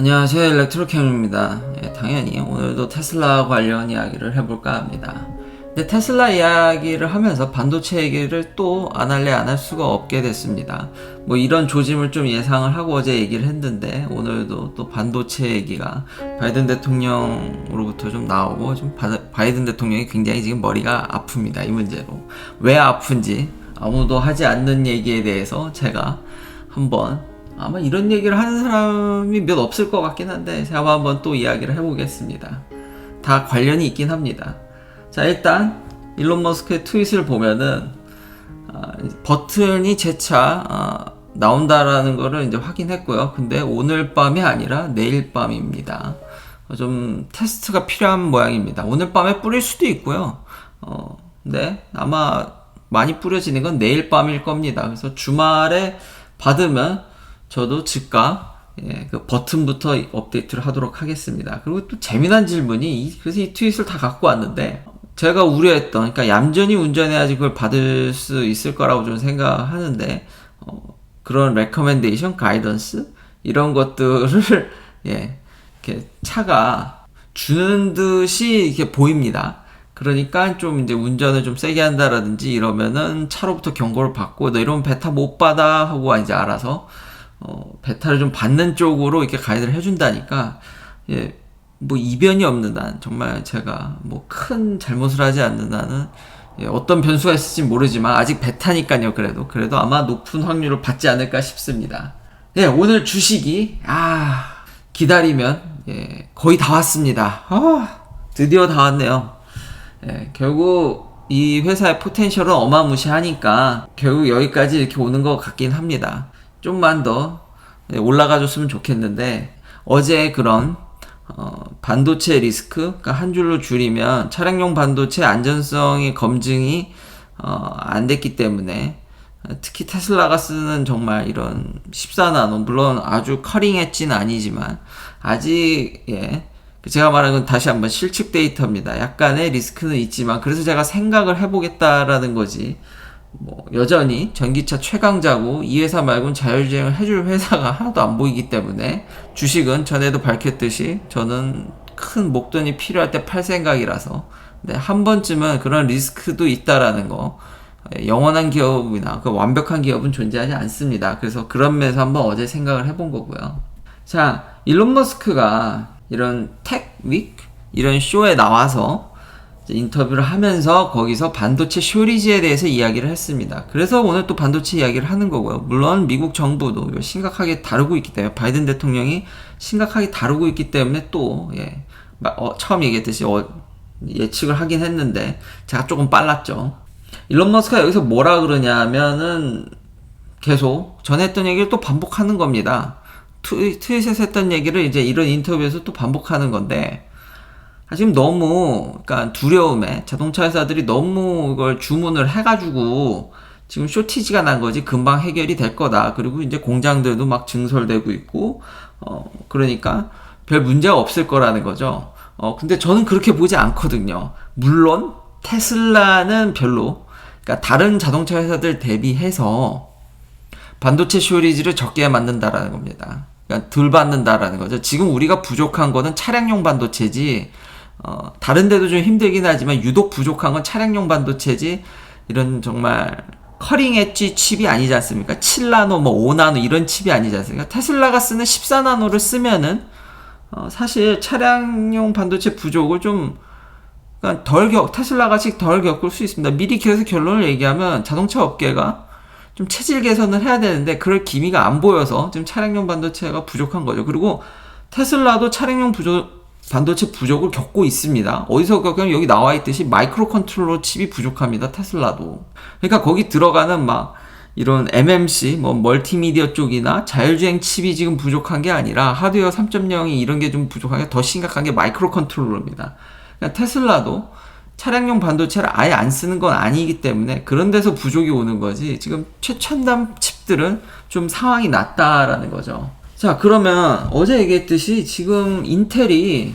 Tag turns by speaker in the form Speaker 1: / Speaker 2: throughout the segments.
Speaker 1: 안녕하세요 일렉트로캠입니다. 예, 당연히 오늘도 테슬라 관련 이야기를 해볼까 합니다. 근데 테슬라 이야기를 하면서 반도체 얘기를 또 안 할래 안 할 수가 없게 됐습니다. 뭐 이런 조짐을 좀 예상을 하고 어제 얘기를 했는데 오늘도 또 반도체 얘기가 바이든 대통령으로부터 좀 나오고 좀 바, 바이든 대통령이 굉장히 지금 머리가 아픕니다 이 문제로. 왜 아픈지 아무도 하지 않는 얘기에 대해서 제가 한번 아마 이런 얘기를 하는 사람이 몇 없을 것 같긴 한데 제가 한번 또 이야기를 해보겠습니다. 다 관련이 있긴 합니다. 자 일단 일론 머스크의 트윗을 보면은 아, 버튼이 재차 아, 나온다라는 거를 이제 확인했고요. 근데 오늘 밤이 아니라 내일 밤입니다. 어, 좀 테스트가 필요한 모양입니다. 오늘 밤에 뿌릴 수도 있고요. 어, 근데 아마 많이 뿌려지는 건 내일 밤일 겁니다. 그래서 주말에 받으면 저도 즉각 예, 그 버튼부터 업데이트를 하도록 하겠습니다. 그리고 또 재미난 질문이 이- 그래서 이 트윗을 다 갖고 왔는데 제가 우려했던 그러니까 얌전히 운전해야지 그걸 받을 수 있을 거라고 좀 생각하는데 어, 그런 레커멘데이션 가이던스 이런 것들을 예, 이렇게 차가 주는 듯이 이렇게 보입니다. 그러니까 좀 이제 운전을 좀 세게 한다라든지 이러면은 차로부터 경고를 받고 너 이러면 베타 못 받아 하고 이제 알아서 어, 베타를 좀 받는 쪽으로 이렇게 가이드를 해준다니까, 예, 뭐 이변이 없는 한, 정말 제가 뭐 큰 잘못을 하지 않는 한은, 예, 어떤 변수가 있을지 모르지만, 아직 베타니까요, 그래도. 그래도 아마 높은 확률을 받지 않을까 싶습니다. 예, 오늘 주식이, 아, 기다리면, 예, 거의 다 왔습니다. 아, 드디어 다 왔네요. 예, 결국 이 회사의 포텐셜은 어마무시하니까 결국 여기까지 이렇게 오는 것 같긴 합니다. 좀만 더 예, 올라가줬으면 좋겠는데 어제 그런 어, 반도체 리스크 그러니까 한 줄로 줄이면 차량용 반도체 안전성의 검증이 어, 안 됐기 때문에 어, 특히 테슬라가 쓰는 정말 이런 14나노 물론 아주 커링 엣지는 아니지만 아직 예 제가 말하는 건 다시 한번 실측 데이터입니다. 약간의 리스크는 있지만 그래서 제가 생각을 해보겠다라는 거지. 뭐 여전히 전기차 최강자고 이 회사 말고는 자율주행을 해줄 회사가 하나도 안 보이기 때문에 주식은 전에도 밝혔듯이 저는 큰 목돈이 필요할 때 팔 생각이라서 근데 한 번쯤은 그런 리스크도 있다라는 거 예, 영원한 기업이나 그 완벽한 기업은 존재하지 않습니다. 그래서 그런 면에서 한번 어제 생각을 해본 거고요. 자, 일론 머스크가 이런 택윅 이런 쇼에 나와서 인터뷰를 하면서 거기서 반도체 쇼리지에 대해서 이야기를 했습니다. 그래서 오늘 또 반도체 이야기를 하는 거고요. 물론 미국 정부도 심각하게 다루고 있기 때문에 바이든 대통령이 심각하게 다루고 있기 때문에 또 예, 마- 어, 처음 얘기했듯이 어, 예측을 하긴 했는데 제가 조금 빨랐죠. 일론 머스크가 여기서 뭐라 그러냐면은 계속 전에 했던 얘기를 또 반복하는 겁니다. 트윗, 트윗에서 했던 얘기를 이제 이런 인터뷰에서 또 반복하는 건데 아, 지금 너무 그러니까 두려움에 자동차 회사들이 너무 이걸 주문을 해가지고 지금 쇼티지가 난 거지 금방 해결이 될 거다. 그리고 이제 공장들도 막 증설되고 있고 어 그러니까 별 문제가 없을 거라는 거죠. 어 근데 저는 그렇게 보지 않거든요. 물론 테슬라는 별로 그러니까 다른 자동차 회사들 대비해서 반도체 쇼리지를 적게 만든다라는 겁니다. 그러니까 덜 받는다라는 거죠. 지금 우리가 부족한 거는 차량용 반도체지, 어, 다른 데도 좀 힘들긴 하지만 유독 부족한 건 차량용 반도체지, 이런 정말 커링 엣지 칩이 아니지 않습니까? 7나노, 뭐 5나노 이런 칩이 아니지 않습니까? 테슬라가 쓰는 14나노를 쓰면은, 어, 사실 차량용 반도체 부족을 좀, 그러니까 덜 겪, 테슬라 같이 덜 겪을 수 있습니다. 미리 그래서 결론을 얘기하면 자동차 업계가 좀 체질 개선을 해야 되는데 그럴 기미가 안 보여서 지금 차량용 반도체가 부족한 거죠. 그리고 테슬라도 차량용 부족 반도체 부족을 겪고 있습니다. 어디서 겪냐면 여기 나와 있듯이 마이크로 컨트롤러 칩이 부족합니다. 테슬라도. 그러니까 거기 들어가는 막 이런 MMC 뭐 멀티미디어 쪽이나 자율주행 칩이 지금 부족한 게 아니라 하드웨어 3.0이 이런 게 좀 부족한 게 더 심각한 게 마이크로 컨트롤러입니다. 그러니까 테슬라도 차량용 반도체를 아예 안 쓰는 건 아니기 때문에 그런 데서 부족이 오는 거지 지금 최첨단 칩들은 좀 상황이 낮다라는 거죠. 자 그러면 어제 얘기했듯이 지금 인텔이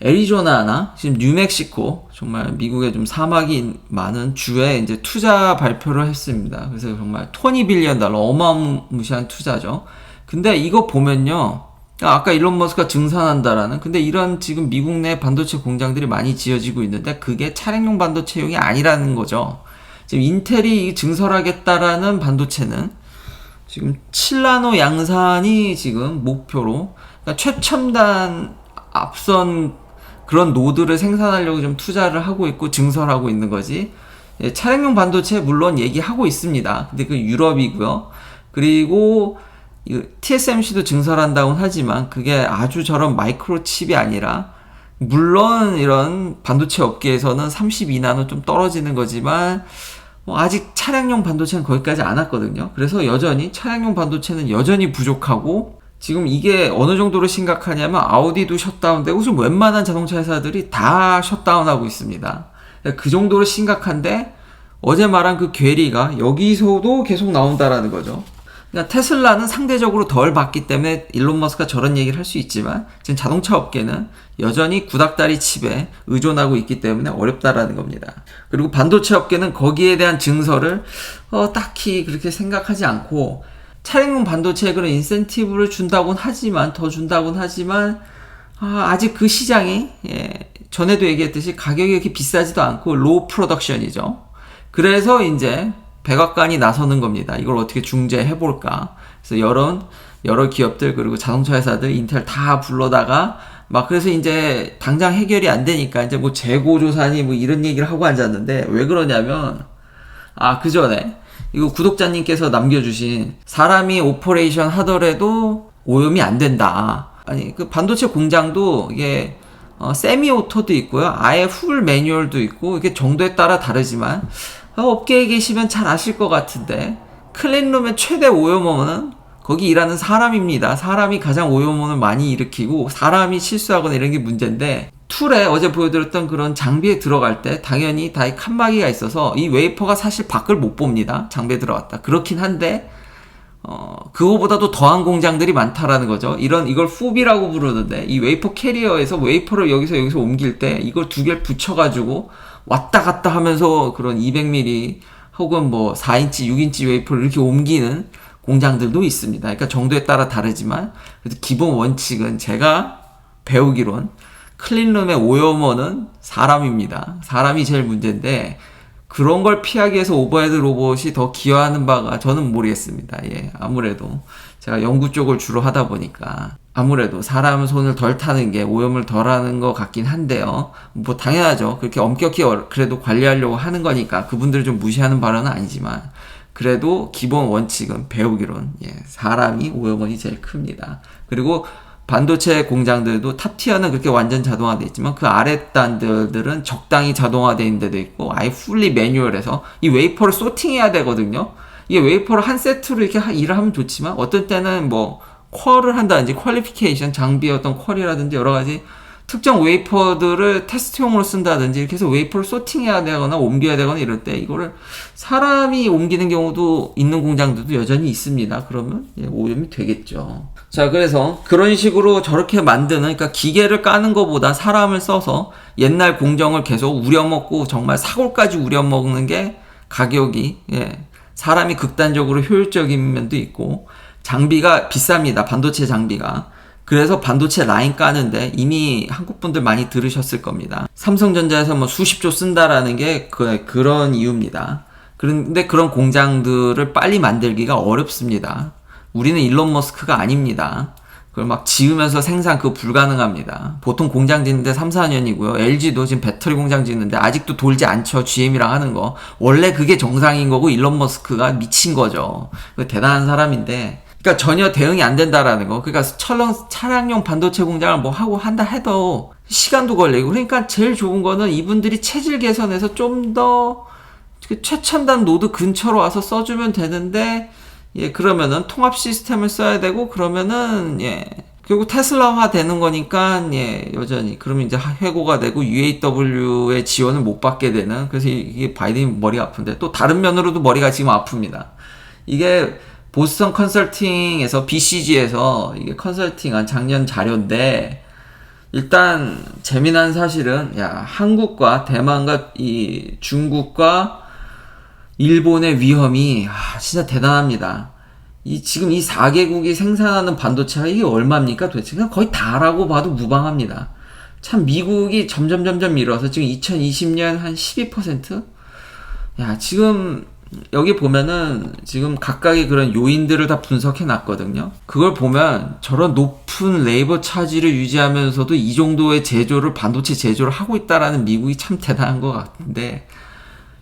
Speaker 1: 애리조나나 지금 뉴멕시코 정말 미국에 좀 사막이 많은 주에 이제 투자 발표를 했습니다. 그래서 정말 토니 빌리언 달러 어마무시한 투자죠. 근데 이거 보면요. 아까 일론 머스크가 증산한다라는 근데 이런 지금 미국 내 반도체 공장들이 많이 지어지고 있는데 그게 차량용 반도체용이 아니라는 거죠. 지금 인텔이 증설하겠다라는 반도체는 지금 7나노 양산이 지금 목표로 그러니까 최첨단 앞선 그런 노드를 생산하려고 좀 투자를 하고 있고 증설하고 있는 거지. 예, 차량용 반도체 물론 얘기하고 있습니다. 근데 그 유럽이고요. 그리고 TSMC도 증설한다고는 하지만 그게 아주 저런 마이크로칩이 아니라 물론 이런 반도체 업계에서는 32나노 좀 떨어지는 거지만 뭐 아직 차량용 반도체는 거기까지 안 왔거든요. 그래서 여전히 차량용 반도체는 여전히 부족하고 지금 이게 어느 정도로 심각하냐면 아우디도 셧다운되고 지금 웬만한 자동차 회사들이 다 셧다운하고 있습니다. 그 정도로 심각한데 어제 말한 그 괴리가 여기서도 계속 나온다라는 거죠. 그러니까 테슬라는 상대적으로 덜 받기 때문에 일론 머스크가 저런 얘기를 할 수 있지만 지금 자동차 업계는 여전히 구닥다리 칩에 의존하고 있기 때문에 어렵다라는 겁니다. 그리고 반도체 업계는 거기에 대한 증서를 어, 딱히 그렇게 생각하지 않고 차량용 반도체에 그런 인센티브를 준다곤 하지만 더 준다곤 하지만 아, 직그 시장이 예, 전에도 얘기했듯이 가격이 그렇게 비싸지도 않고 로우 프로덕션이죠. 그래서 이제 백악관이 나서는 겁니다. 이걸 어떻게 중재해 볼까? 그래서 여러 여러 기업들 그리고 자동차 회사들 인텔 다 불러다가 막 그래서 이제 당장 해결이 안 되니까 이제 뭐 재고 조사니 뭐 이런 얘기를 하고 앉았는데 왜 그러냐면 아 그 전에 이거 구독자님께서 남겨주신 사람이 오퍼레이션 하더라도 오염이 안 된다. 아니 그 반도체 공장도 이게 어, 세미 오토도 있고요. 아예 풀 매뉴얼도 있고 이게 정도에 따라 다르지만 어, 업계에 계시면 잘 아실 것 같은데 클린룸의 최대 오염원은 거기 일하는 사람입니다. 사람이 가장 오염원을 많이 일으키고 사람이 실수하거나 이런 게 문제인데 툴에 어제 보여드렸던 그런 장비에 들어갈 때 당연히 다이 칸막이가 있어서 이 웨이퍼가 사실 밖을 못 봅니다. 장비에 들어갔다. 그렇긴 한데 어, 그거보다도 더한 공장들이 많다라는 거죠. 이런 이걸 후비라고 부르는데 이 웨이퍼 캐리어에서 웨이퍼를 여기서 여기서 옮길 때 이걸 두 개를 붙여가지고 왔다 갔다 하면서 그런 200mm 혹은 뭐 4인치, 6인치 웨이퍼를 이렇게 옮기는 공장들도 있습니다. 그러니까 정도에 따라 다르지만 그래도 기본 원칙은 제가 배우기론 클린룸의 오염원은 사람입니다. 사람이 제일 문제인데 그런 걸 피하기 위해서 오버헤드 로봇이 더 기여하는 바가 저는 모르겠습니다. 예, 아무래도 제가 연구 쪽을 주로 하다 보니까 아무래도 사람 손을 덜 타는 게 오염을 덜 하는 것 같긴 한데요. 뭐 당연하죠. 그렇게 엄격히 그래도 관리하려고 하는 거니까 그분들을 좀 무시하는 발언은 아니지만 그래도 기본 원칙은 배우기론 예, 사람이 오염원이 제일 큽니다. 그리고 반도체 공장들도 탑티어는 그렇게 완전 자동화돼 있지만 그 아래 단들은 적당히 자동화돼 있는 데도 있고 아예 풀리 매뉴얼에서 이 웨이퍼를 소팅해야 되거든요. 이게 웨이퍼를 한 세트로 이렇게 일을 하면 좋지만 어떤 때는 뭐 퀄을 한다든지 퀄리피케이션 장비의 어떤 퀄이라든지 여러 가지 특정 웨이퍼들을 테스트용으로 쓴다든지 이렇게 해서 웨이퍼를 소팅해야 되거나 옮겨야 되거나 이럴 때 이거를 사람이 옮기는 경우도 있는 공장들도 여전히 있습니다. 그러면 예, 오염이 되겠죠. 자, 그래서 그런 식으로 저렇게 만드는 그러니까 기계를 까는 것보다 사람을 써서 옛날 공정을 계속 우려먹고 정말 사골까지 우려먹는 게 가격이 예, 사람이 극단적으로 효율적인 면도 있고 장비가 비쌉니다. 반도체 장비가. 그래서 반도체 라인 까는데 이미 한국 분들 많이 들으셨을 겁니다. 삼성전자에서 뭐 수십조 쓴다라는 게 그, 그런 이유입니다. 그런데 그런 공장들을 빨리 만들기가 어렵습니다. 우리는 일론 머스크가 아닙니다. 그걸 막 지으면서 생산 그거 불가능합니다. 보통 공장 짓는데 3, 4년이고요. LG도 지금 배터리 공장 짓는데 아직도 돌지 않죠. GM이랑 하는 거. 원래 그게 정상인 거고 일론 머스크가 미친 거죠. 대단한 사람인데 그러니까 전혀 대응이 안 된다라는 거. 그러니까 철렁 차량용 반도체 공장을 뭐 하고 한다 해도 시간도 걸리고. 그러니까 제일 좋은 거는 이분들이 체질 개선해서 좀더 그 최첨단 노드 근처로 와서 써주면 되는데 예 그러면은 통합 시스템을 써야 되고 그러면은 예 결국 테슬라화 되는 거니까 예 여전히 그러면 이제 해고가 되고 UAW의 지원을 못 받게 되는 그래서 이게 바이든 머리가 아픈데 또 다른 면으로도 머리가 지금 아픕니다. 이게 보스턴 컨설팅에서 BCG에서 이게 컨설팅한 작년 자료인데 일단 재미난 사실은 야 한국과 대만과 이 중국과 일본의 위험이 아, 진짜 대단합니다. 이 지금 이 4개국이 생산하는 반도체가 이게 얼마입니까 도대체 그냥 거의 다라고 봐도 무방합니다. 참 미국이 점점 점점 밀어서 지금 2020년 한 12%? 야 지금 여기 보면은 지금 각각의 그런 요인들을 다 분석해 놨거든요. 그걸 보면 저런 높은 레이버 차지를 유지하면서도 이 정도의 제조를 반도체 제조를 하고 있다라는 미국이 참 대단한 것 같은데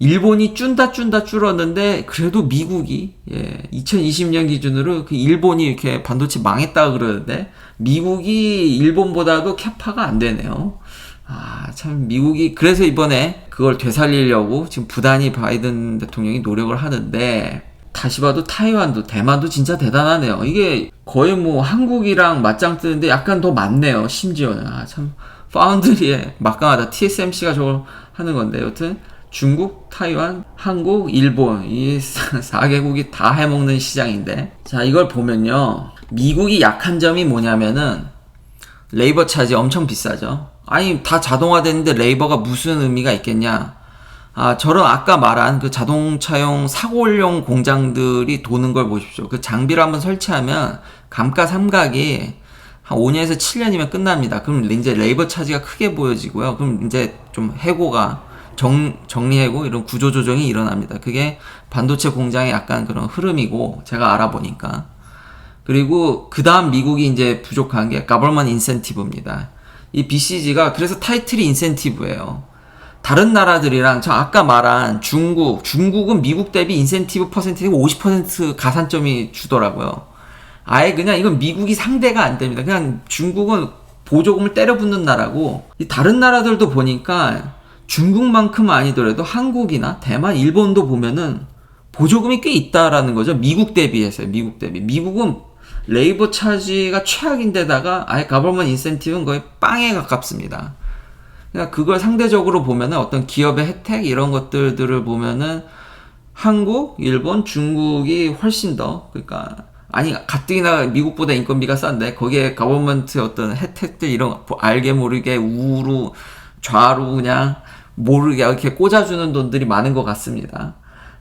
Speaker 1: 일본이 쭌다 쭌다 줄었는데 그래도 미국이 예, 2020년 기준으로 그 일본이 이렇게 반도체 망했다 그러는데 미국이 일본보다도 캐파가 안 되네요. 아, 참 미국이 그래서 이번에 그걸 되살리려고 지금 부단히 바이든 대통령이 노력을 하는데 다시 봐도 타이완도 대만도 진짜 대단하네요. 이게 거의 뭐 한국이랑 맞짱 뜨는데 약간 더 많네요. 심지어는 아, 참 파운드리에 막강하다. TSMC가 저걸 하는 건데 여튼 중국, 타이완, 한국, 일본 이 4개국이 다 해먹는 시장인데 자 이걸 보면요. 미국이 약한 점이 뭐냐면은 레이버 차지 엄청 비싸죠. 아니 다 자동화됐는데 레이버가 무슨 의미가 있겠냐? 아 저런 아까 말한 그 자동차용 사골용 공장들이 도는 걸 보십시오. 그 장비를 한번 설치하면 감가삼각이 한 5년에서 7년이면 끝납니다. 그럼 이제 레이버 차지가 크게 보여지고요. 그럼 이제 좀 해고가 정, 정리하고 이런 구조 조정이 일어납니다. 그게 반도체 공장의 약간 그런 흐름이고 제가 알아보니까 그리고 그 다음 미국이 이제 부족한 게 가버먼 인센티브입니다. 이 BCG가 그래서 타이틀이 인센티브예요. 다른 나라들이랑 저 아까 말한 중국, 중국은 미국 대비 인센티브 퍼센티가 50% 가산점이 주더라고요. 아예 그냥 이건 미국이 상대가 안 됩니다. 그냥 중국은 보조금을 때려붓는 나라고 이 다른 나라들도 보니까 중국만큼 아니더라도 한국이나 대만, 일본도 보면은 보조금이 꽤 있다라는 거죠. 미국 대비해서 미국 대비. 미국은 레이버 차지가 최악인데다가 아예 가버먼 인센티브는 거의 빵에 가깝습니다. 그러니까 그걸 상대적으로 보면은 어떤 기업의 혜택 이런 것들들을 보면은 한국, 일본, 중국이 훨씬 더 그러니까 아니 가뜩이나 미국보다 인건비가 싼데 거기에 가버먼트의 어떤 혜택들 이런 거 알게 모르게 우로 좌로 그냥 모르게 이렇게 꽂아주는 돈들이 많은 것 같습니다.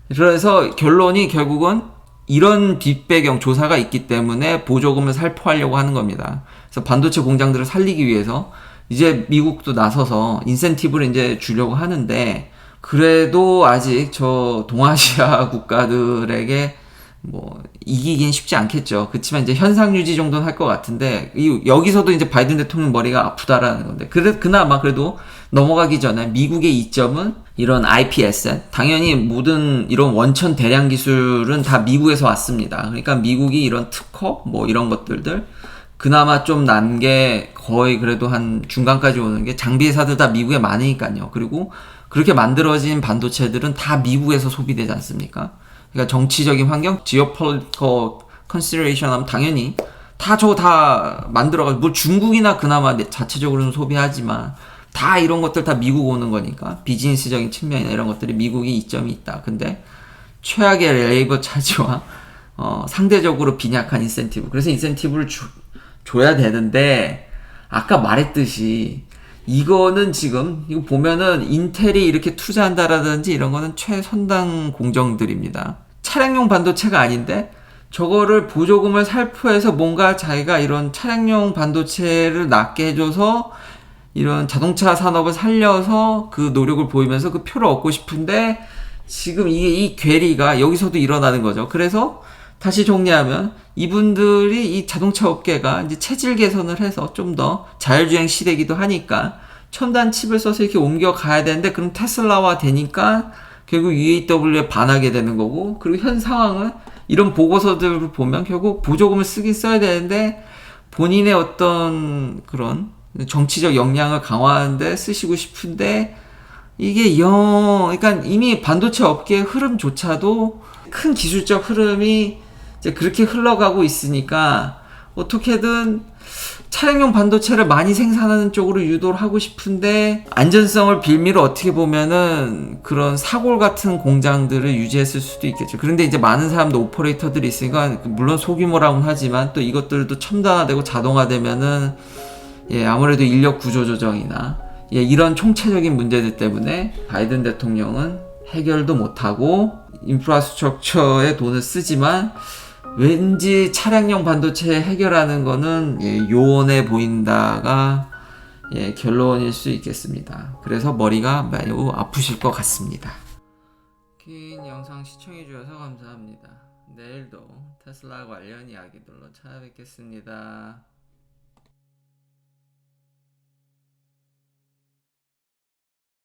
Speaker 1: 그래서 결론이 결국은 이런 뒷배경 조사가 있기 때문에 보조금을 살포하려고 하는 겁니다. 그래서 반도체 공장들을 살리기 위해서 이제 미국도 나서서 인센티브를 이제 주려고 하는데 그래도 아직 저 동아시아 국가들에게 뭐 이기긴 쉽지 않겠죠. 그렇지만 이제 현상 유지 정도는 할 것 같은데 이 여기서도 이제 바이든 대통령 머리가 아프다라는 건데 그래 그나마 그래도 넘어가기 전에 미국의 이점은 이런 IPS 당연히 모든 이런 원천 대량 기술은 다 미국에서 왔습니다. 그러니까 미국이 이런 특허 뭐 이런 것들들 그나마 좀 난 게 거의 그래도 한 중간까지 오는 게 장비 회사들 다 미국에 많으니까요. 그리고 그렇게 만들어진 반도체들은 다 미국에서 소비되지 않습니까? 그러니까 정치적인 환경, geopolitical 하면 당연히 다 저거 다 만들어가지고 뭐 중국이나 그나마 자체적으로는 소비하지만 다 이런 것들 다 미국 오는 거니까 비즈니스적인 측면이나 이런 것들이 미국이 이점이 있다. 근데 최악의 레이버 차지와 어, 상대적으로 빈약한 인센티브. 그래서 인센티브를 주, 줘야 되는데 아까 말했듯이 이거는 지금 이거 보면은 인텔이 이렇게 투자한다라든지 이런 거는 최선당 공정들입니다. 차량용 반도체가 아닌데 저거를 보조금을 살포해서 뭔가 자기가 이런 차량용 반도체를 낫게 해줘서 이런 자동차 산업을 살려서 그 노력을 보이면서 그 표를 얻고 싶은데 지금 이게 이 괴리가 여기서도 일어나는 거죠. 그래서 다시 정리하면 이분들이 이 자동차 업계가 이제 체질 개선을 해서 좀 더 자율주행 시대이기도 하니까 첨단 칩을 써서 이렇게 옮겨가야 되는데 그럼 테슬라와 되니까 결국 UAW에 반하게 되는 거고 그리고 현 상황은 이런 보고서들을 보면 결국 보조금을 쓰긴 써야 되는데 본인의 어떤 그런 정치적 역량을 강화하는데 쓰시고 싶은데 이게 영 그러니까 이미 반도체 업계의 흐름조차도 큰 기술적 흐름이 이제 그렇게 흘러가고 있으니까 어떻게든 차량용 반도체를 많이 생산하는 쪽으로 유도를 하고 싶은데 안전성을 빌미로 어떻게 보면은 그런 사골 같은 공장들을 유지했을 수도 있겠죠. 그런데 이제 많은 사람도 오퍼레이터들이 있으니까 물론 소규모라고는 하지만 또 이것들도 첨단화되고 자동화되면은 예, 아무래도 인력 구조 조정이나 예, 이런 총체적인 문제들 때문에 바이든 대통령은 해결도 못하고 인프라스트럭처에 돈을 쓰지만 왠지 차량용 반도체 해결하는 거는 예, 요원해 보인다가 예, 결론일 수 있겠습니다. 그래서 머리가 매우 아프실 것 같습니다. 긴 영상 시청해 주셔서 감사합니다. 내일도 테슬라 관련 이야기들로 찾아뵙겠습니다.